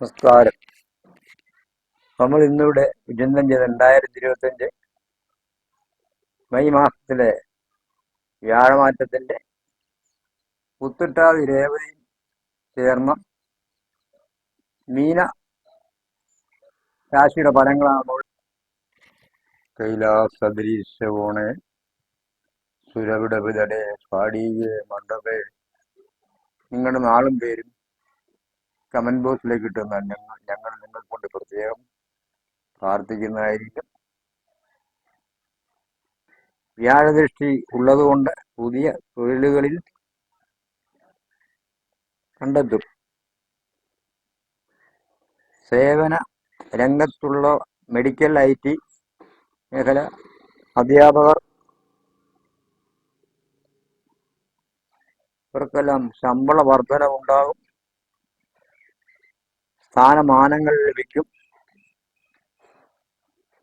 നമസ്കാരം. നമ്മൾ ഇന്നിവിടെ വിചിന്തനം ചെയ്ത രണ്ടായിരത്തി ഇരുപത്തഞ്ച് മെയ് മാസത്തിലെ വ്യാഴമാറ്റത്തിന്റെ പുത്തിട്ടാതി രേവതി ചേർന്ന മീന രാശിയുടെ ഫലങ്ങളാണ് കൈലാസദരീശോണെ സുരവിടവിതടെ സ്വാടീയെ മണ്ഡപേ നിങ്ങളുടെ നാളും പേരും കമന്റ് ബോക്സിലേക്ക് കിട്ടുന്ന ഞങ്ങൾ ഞങ്ങൾ നിങ്ങൾ കൊണ്ട് പ്രത്യേകം പ്രാർത്ഥിക്കുന്നതായിരിക്കും. വ്യാഴദൃഷ്ടി ഉള്ളതുകൊണ്ട് പുതിയ തൊഴിലുകളിൽ കണ്ടെത്തും. സേവന രംഗത്തുള്ള മെഡിക്കൽ ഐ ടി മേഖല അധ്യാപകർ ഇവർക്കെല്ലാം ശമ്പള വർധനവുണ്ടാകും. സ്ഥാനമാനങ്ങൾ ലഭിക്കും.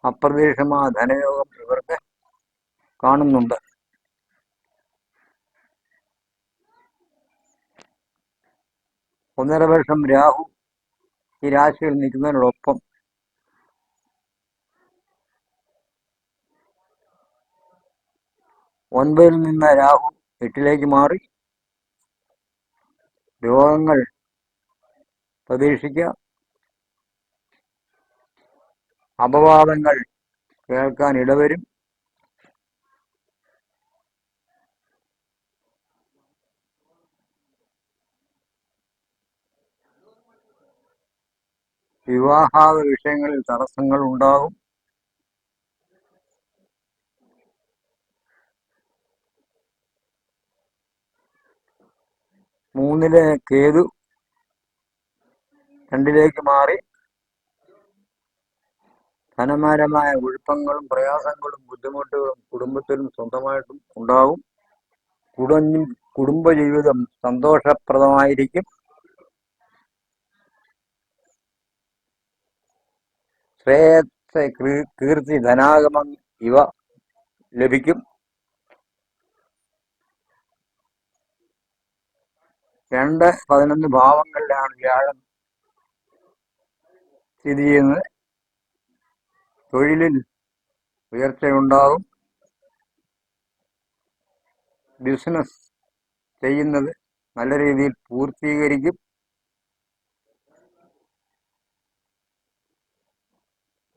അപ്രതീക്ഷിതമായ ധനയോഗം ഇവർക്ക് കാണുന്നുണ്ട്. ഒന്നര വർഷം രാഹു ഈ രാശിയിൽ നിൽക്കുന്നതിനോടൊപ്പം ഒൻപതിൽ നിന്ന് രാഹു എട്ടിലേക്ക് മാറി. രോഗങ്ങൾ പ്രതീക്ഷിക്കുക. അപവാദങ്ങൾ കേൾക്കാൻ ഇടവരും. വിവാഹാദ വിഷയങ്ങളിൽ തടസ്സങ്ങൾ ഉണ്ടാകും മൂന്നിലെ കേതു രണ്ടിലേക്ക് മാറി. ധനപരമായ കുഴപ്പങ്ങളും പ്രയാസങ്ങളും ബുദ്ധിമുട്ടുകളും കുടുംബത്തിലും സ്വന്തമായിട്ടും ഉണ്ടാകും കുടഞ്ഞും കുടുംബജീവിതം സന്തോഷപ്രദമായിരിക്കും. ശ്രേയസ് കീർത്തി ധനാഗമം ഇവ ലഭിക്കും. രണ്ട് പതിനൊന്ന് ഭാവങ്ങളിലാണ് വ്യാഴം സ്ഥിതി ചെയ്യുന്നത്. തൊഴിലിൽ ഉയർച്ചയുണ്ടാവും. ബിസിനസ് ചെയ്യുന്നത് നല്ല രീതിയിൽ പൂർത്തീകരിക്കും.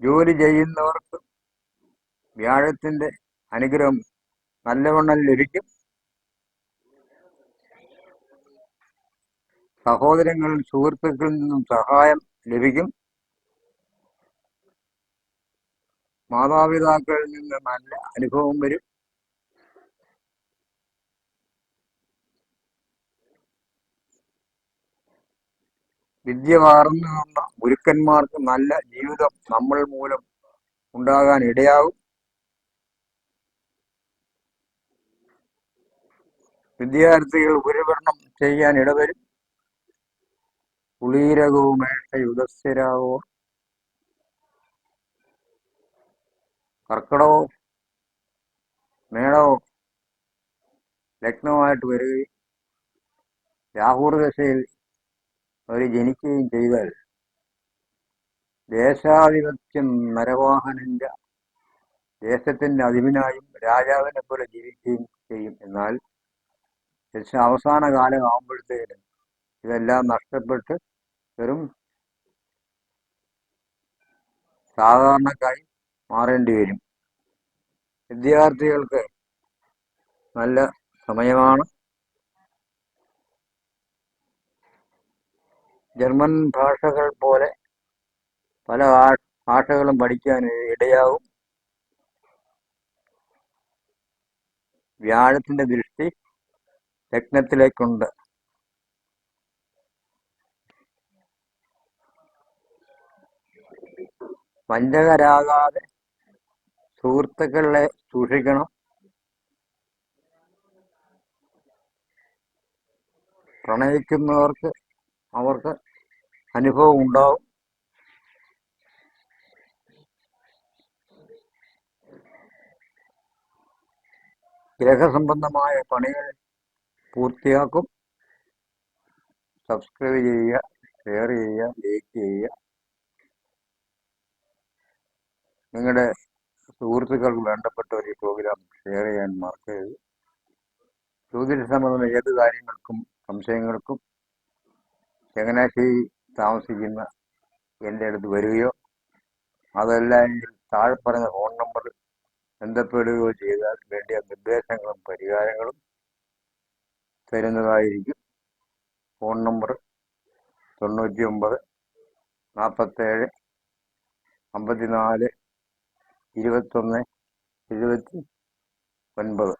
ജോലി ചെയ്യുന്നവർക്ക് വ്യാഴത്തിന്റെ അനുഗ്രഹം നല്ലവണ്ണം ലഭിക്കും. സഹോദരങ്ങളിൽ സുഹൃത്തുക്കളിൽ നിന്നും സഹായം ലഭിക്കും. മാതാപിതാക്കളിൽ നിന്ന് നല്ല അനുഭവം വരും. വിദ്യ തന്ന ഗുരുക്കന്മാർക്ക് നല്ല ജീവിതം നമ്മൾ മൂലം ഉണ്ടാകാൻ ഇടയാകും. വിദ്യാർത്ഥികൾ ഉപരിപഠനം ചെയ്യാൻ ഇടവരും. കുളീരകവുമേഷ യുധസ്ഥിരാവോ കർക്കിടകോ മേടവും ലഗ്നവുമായിട്ട് വരികയും രാഹുർ ദശയിൽ അവർ ജനിക്കുകയും ചെയ്താൽ ദേശാധിപത്യം നരവാഹനന്റെ ദേശത്തിന്റെ അധിപനായും രാജാവിനെ പോലെ ജീവിക്കുകയും ചെയ്യും. എന്നാൽ ദശ അവസാന കാലമാകുമ്പോഴത്തേക്കും ഇതെല്ലാം നഷ്ടപ്പെട്ട് വെറും സാധാരണക്കായി മാറേണ്ടി വരും. വിദ്യാർത്ഥികൾക്ക് നല്ല സമയമാണ്. ജർമ്മൻ ഭാഷകൾ പോലെ പല ഭാഷകളും പഠിക്കാൻ ഇടയാവും വ്യാഴത്തിന്റെ ദൃഷ്ടി ലഗ്നത്തിലേക്കുണ്ട് വഞ്ചകരാകാതെ സുഹൃത്തുക്കളെ സൂക്ഷിക്കണം. പ്രണയിക്കുന്നവർക്ക് അവർക്ക് അനുഭവം ഉണ്ടാവും. ഗ്രഹസംബന്ധമായ പണികൾ പൂർത്തിയാക്കും. സബ്സ്ക്രൈബ് ചെയ്യുക ഷെയർ ചെയ്യുക ലൈക്ക് ചെയ്യുക. നിങ്ങളുടെ സുഹൃത്തുക്കൾക്ക് വേണ്ടപ്പെട്ട ഒരു പ്രോഗ്രാം ഷെയർ ചെയ്യാൻ മറക്കരുത് ജ്യോതിഷ സംബന്ധമായ ഏത് കാര്യങ്ങൾക്കും സംശയങ്ങൾക്കും ചങ്ങനാശ്ശേരി താമസിക്കുന്ന എന്റെ അടുത്ത് വരികയോ അതല്ല എങ്കിൽ താഴെ പറഞ്ഞ ഫോൺ നമ്പർ ബന്ധപ്പെടുകയോ ചെയ്താൽ വേണ്ടിയ നിർദ്ദേശങ്ങളും പരിഹാരങ്ങളും തരുന്നതായിരിക്കും. ഫോൺ നമ്പർ തൊണ്ണൂറ്റി ഒമ്പത് നാൽപ്പത്തേഴ് അമ്പത്തിനാല് ഇരുപത്തൊന്ന് എഴുപത്തി ഒൻപത്